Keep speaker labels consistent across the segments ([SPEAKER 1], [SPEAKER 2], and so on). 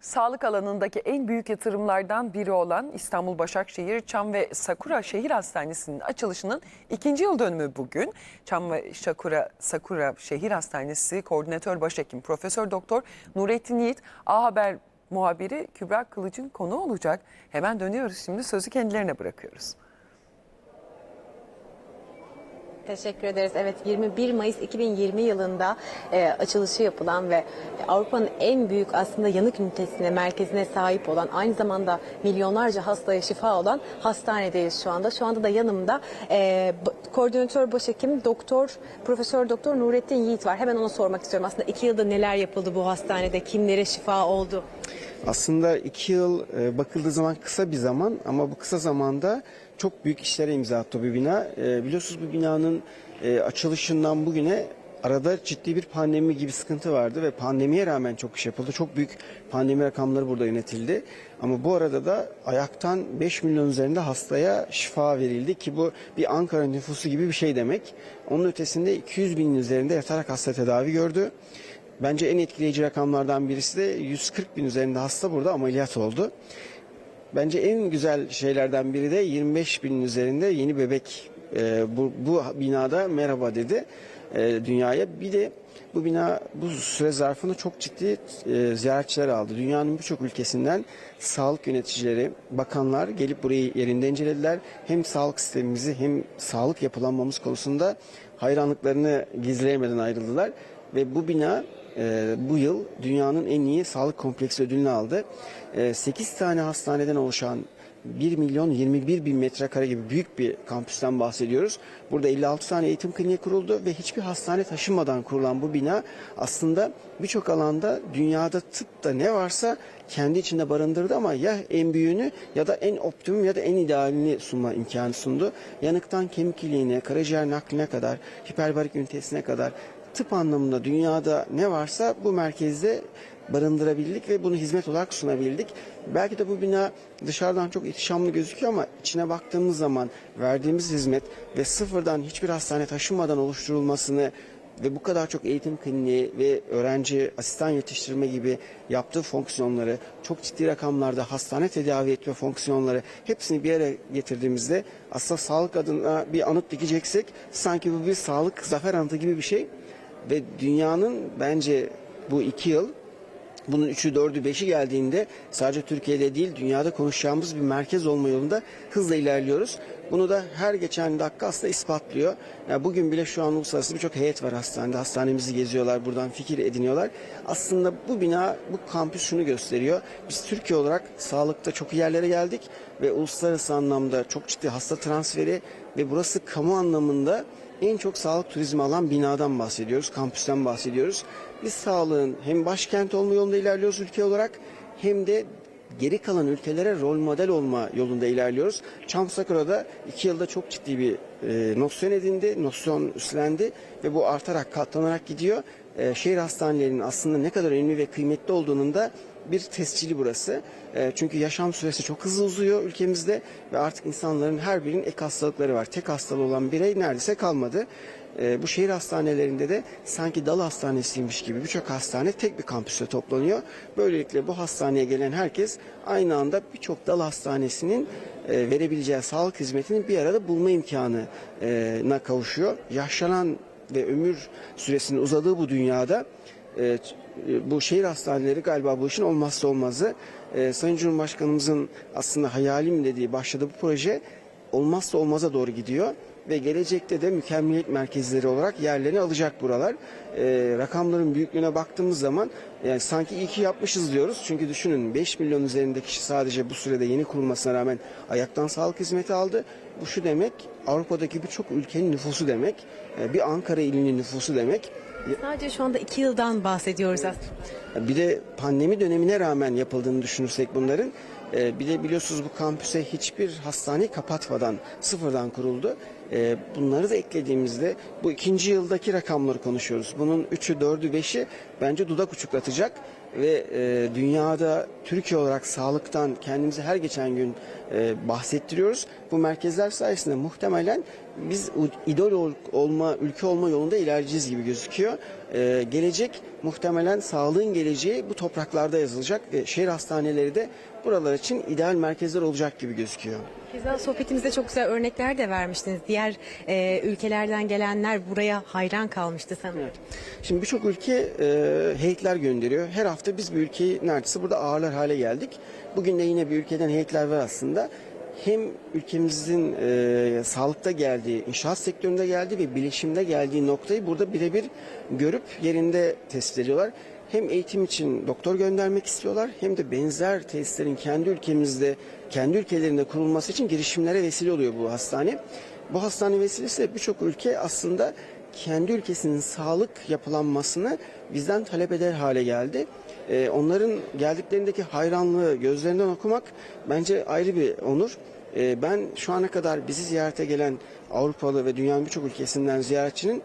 [SPEAKER 1] Sağlık alanındaki en büyük yatırımlardan biri olan İstanbul Başakşehir Çam ve Sakura Şehir Hastanesi'nin açılışının ikinci yıl dönümü bugün. Çam ve Sakura, Sakura Şehir Hastanesi Koordinatör Başhekim Profesör Doktor Nurettin Yiğit A Haber muhabiri Kübra Kılıç'ın konu olacak. Hemen dönüyoruz şimdi sözü kendilerine bırakıyoruz.
[SPEAKER 2] Teşekkür ederiz. Evet 21 Mayıs 2020 yılında e, açılışı yapılan ve Avrupa'nın en büyük aslında yanık ünitesine, merkezine sahip olan aynı zamanda milyonlarca hastaya şifa olan hastanedeyiz şu anda. Şu anda da yanımda e, koordinatör başhekim doktor, profesör doktor Nurettin Yiğit var. Hemen ona sormak istiyorum. Aslında iki yılda neler yapıldı bu hastanede, kimlere şifa oldu?
[SPEAKER 3] Aslında iki yıl e, bakıldığı zaman kısa bir zaman ama bu kısa zamanda çok büyük işlere imza attı bu bina. E, biliyorsunuz bu binanın e, açılışından bugüne arada ciddi bir pandemi gibi sıkıntı vardı ve pandemiye rağmen çok iş yapıldı. Çok büyük pandemi rakamları burada yönetildi. Ama bu arada da ayaktan 5 milyon üzerinde hastaya şifa verildi ki bu bir Ankara nüfusu gibi bir şey demek. Onun ötesinde 200 binin üzerinde yatarak hasta tedavi gördü. Bence en etkileyici rakamlardan birisi de 140 bin üzerinde hasta burada ameliyat oldu. Bence en güzel şeylerden biri de 25 binin üzerinde yeni bebek e, bu, bu binada merhaba dedi e, dünyaya. Bir de bu bina bu süre zarfında çok ciddi e, ziyaretçiler aldı. Dünyanın birçok ülkesinden sağlık yöneticileri, bakanlar gelip burayı yerinde incelediler. Hem sağlık sistemimizi hem sağlık yapılanmamız konusunda hayranlıklarını gizleyemeden ayrıldılar. Ve bu bina e, bu yıl dünyanın en iyi sağlık kompleksi ödülünü aldı. E, 8 tane hastaneden oluşan 1 milyon 21 bin metrekare gibi büyük bir kampüsten bahsediyoruz. Burada 56 tane eğitim kliniği kuruldu ve hiçbir hastane taşınmadan kurulan bu bina aslında birçok alanda dünyada tıpta ne varsa kendi içinde barındırdı ama ya en büyüğünü ya da en optimum ya da en idealini sunma imkanı sundu. Yanıktan kemik iliğine, karaciğer nakline kadar, hiperbarik ünitesine kadar tıp anlamında dünyada ne varsa bu merkezde barındırabildik ve bunu hizmet olarak sunabildik. Belki de bu bina dışarıdan çok ihtişamlı gözüküyor ama içine baktığımız zaman verdiğimiz hizmet ve sıfırdan hiçbir hastane taşınmadan oluşturulmasını ve bu kadar çok eğitim kliniği ve öğrenci asistan yetiştirme gibi yaptığı fonksiyonları çok ciddi rakamlarda hastane tedavi etme fonksiyonları hepsini bir yere getirdiğimizde aslında sağlık adına bir anıt dikeceksek sanki bu bir sağlık zafer anıtı gibi bir şey ve dünyanın bence bu iki yıl bunun üçü, dördü, beşi geldiğinde sadece Türkiye'de değil dünyada konuşacağımız bir merkez olma yolunda hızla ilerliyoruz. Bunu da her geçen dakika aslında ispatlıyor. Yani bugün bile şu an uluslararası birçok heyet var hastanede. Hastanemizi geziyorlar, buradan fikir ediniyorlar. Aslında bu bina, bu kampüs şunu gösteriyor. Biz Türkiye olarak sağlıkta çok yerlere geldik ve uluslararası anlamda çok ciddi hasta transferi ve burası kamu anlamında en çok sağlık turizmi alan binadan bahsediyoruz, kampüsten bahsediyoruz. Biz sağlığın hem başkent olma yolunda ilerliyoruz ülke olarak hem de geri kalan ülkelere rol model olma yolunda ilerliyoruz. Çam Sakura'da iki yılda çok ciddi bir e, nosyon edindi, nosyon üstlendi ve bu artarak katlanarak gidiyor. E, şehir hastanelerinin aslında ne kadar önemli ve kıymetli olduğunun da bir tescili burası. E, çünkü yaşam süresi çok hızlı uzuyor ülkemizde ve artık insanların her birinin ek hastalıkları var. Tek hastalığı olan birey neredeyse kalmadı. E, bu şehir hastanelerinde de sanki dal hastanesiymiş gibi birçok hastane tek bir kampüste toplanıyor. Böylelikle bu hastaneye gelen herkes aynı anda birçok dal hastanesinin e, verebileceği sağlık hizmetini bir arada bulma imkanına kavuşuyor. Yaşlanan ve ömür süresinin uzadığı bu dünyada e, bu şehir hastaneleri galiba bu işin olmazsa olmazı. E, Sayın Cumhurbaşkanımızın aslında hayalim dediği başladığı bu proje olmazsa olmaza doğru gidiyor ve gelecekte de mükemmeliyet merkezleri olarak yerlerini alacak buralar. E, rakamların büyüklüğüne baktığımız zaman yani sanki iyi ki yapmışız diyoruz. Çünkü düşünün 5 milyon üzerinde kişi sadece bu sürede yeni kurulmasına rağmen ayaktan sağlık hizmeti aldı. Bu şu demek Avrupa'daki birçok ülkenin nüfusu demek. E, bir Ankara ilinin nüfusu demek.
[SPEAKER 2] Sadece şu anda iki yıldan bahsediyoruz aslında.
[SPEAKER 3] Bir de pandemi dönemine rağmen yapıldığını düşünürsek bunların E, bir de biliyorsunuz bu kampüse hiçbir hastane kapatmadan sıfırdan kuruldu. E, bunları da eklediğimizde bu ikinci yıldaki rakamları konuşuyoruz. Bunun üçü, dördü, beşi bence dudak uçuklatacak ve e, dünyada Türkiye olarak sağlıktan kendimizi her geçen gün e, bahsettiriyoruz. Bu merkezler sayesinde muhtemelen biz idol ol- olma, ülke olma yolunda ilerleyeceğiz gibi gözüküyor. E, gelecek muhtemelen sağlığın geleceği bu topraklarda yazılacak ve şehir hastaneleri de buralar için ideal merkezler olacak gibi gözüküyor.
[SPEAKER 2] Keza sohbetimizde çok güzel örnekler de vermiştiniz. Diğer e, ülkelerden gelenler buraya hayran kalmıştı sanırım.
[SPEAKER 3] Şimdi birçok ülke e, heyetler gönderiyor. Her hafta biz bir ülkeyi neredeyse burada ağırlar hale geldik. Bugün de yine bir ülkeden heyetler var aslında. Hem ülkemizin e, sağlıkta geldiği, inşaat sektöründe geldiği ve bilişimde geldiği noktayı burada birebir görüp yerinde tespit ediyorlar. Hem eğitim için doktor göndermek istiyorlar hem de benzer tesislerin kendi ülkemizde, kendi ülkelerinde kurulması için girişimlere vesile oluyor bu hastane. Bu hastane vesilesiyle birçok ülke aslında kendi ülkesinin sağlık yapılanmasını bizden talep eder hale geldi. Ee, onların geldiklerindeki hayranlığı gözlerinden okumak bence ayrı bir onur. Ee, ben şu ana kadar bizi ziyarete gelen Avrupalı ve dünyanın birçok ülkesinden ziyaretçinin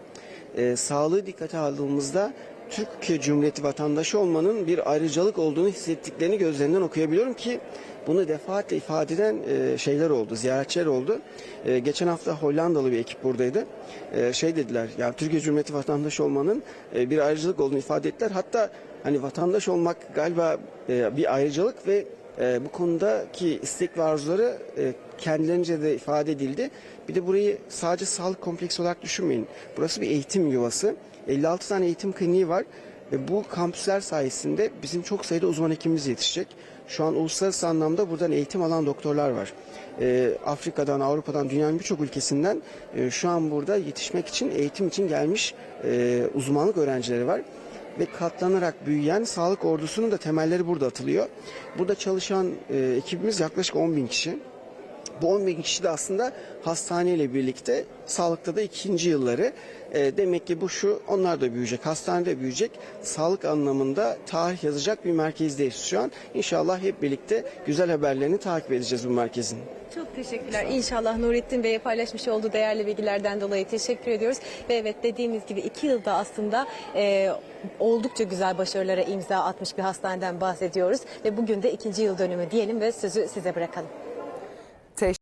[SPEAKER 3] e, sağlığı dikkate aldığımızda Türkiye Cumhuriyeti vatandaşı olmanın bir ayrıcalık olduğunu hissettiklerini gözlerinden okuyabiliyorum ki bunu defaatle ifade eden e, şeyler oldu, ziyaretçiler oldu. E, geçen hafta Hollandalı bir ekip buradaydı. E, şey dediler, ya Türkiye Cumhuriyeti vatandaşı olmanın bir ayrıcalık olduğunu ifade ettiler. Hatta hani vatandaş olmak galiba bir ayrıcalık ve e, bu konudaki istek ve arzuları e, kendilerince de ifade edildi. Bir de burayı sadece sağlık kompleksi olarak düşünmeyin. Burası bir eğitim yuvası. 56 tane eğitim kliniği var. Ve bu kampüsler sayesinde bizim çok sayıda uzman hekimimiz yetişecek. Şu an uluslararası anlamda buradan eğitim alan doktorlar var. Ee, Afrika'dan, Avrupa'dan, dünyanın birçok ülkesinden e, şu an burada yetişmek için, eğitim için gelmiş e, uzmanlık öğrencileri var. Ve katlanarak büyüyen sağlık ordusunun da temelleri burada atılıyor. Burada çalışan e, ekibimiz yaklaşık 10 bin kişi. Bu 10 bin kişi de aslında hastaneyle birlikte sağlıkta da ikinci yılları. E, demek ki bu şu onlar da büyüyecek, hastanede büyüyecek. Sağlık anlamında tarih yazacak bir merkezdeyiz şu an. İnşallah hep birlikte güzel haberlerini takip edeceğiz bu merkezin.
[SPEAKER 2] Çok teşekkürler. İnşallah Nurettin Bey'e paylaşmış olduğu değerli bilgilerden dolayı teşekkür ediyoruz. Ve evet dediğimiz gibi iki yılda aslında e, oldukça güzel başarılara imza atmış bir hastaneden bahsediyoruz. Ve bugün de ikinci yıl dönümü diyelim ve sözü size bırakalım. expectations.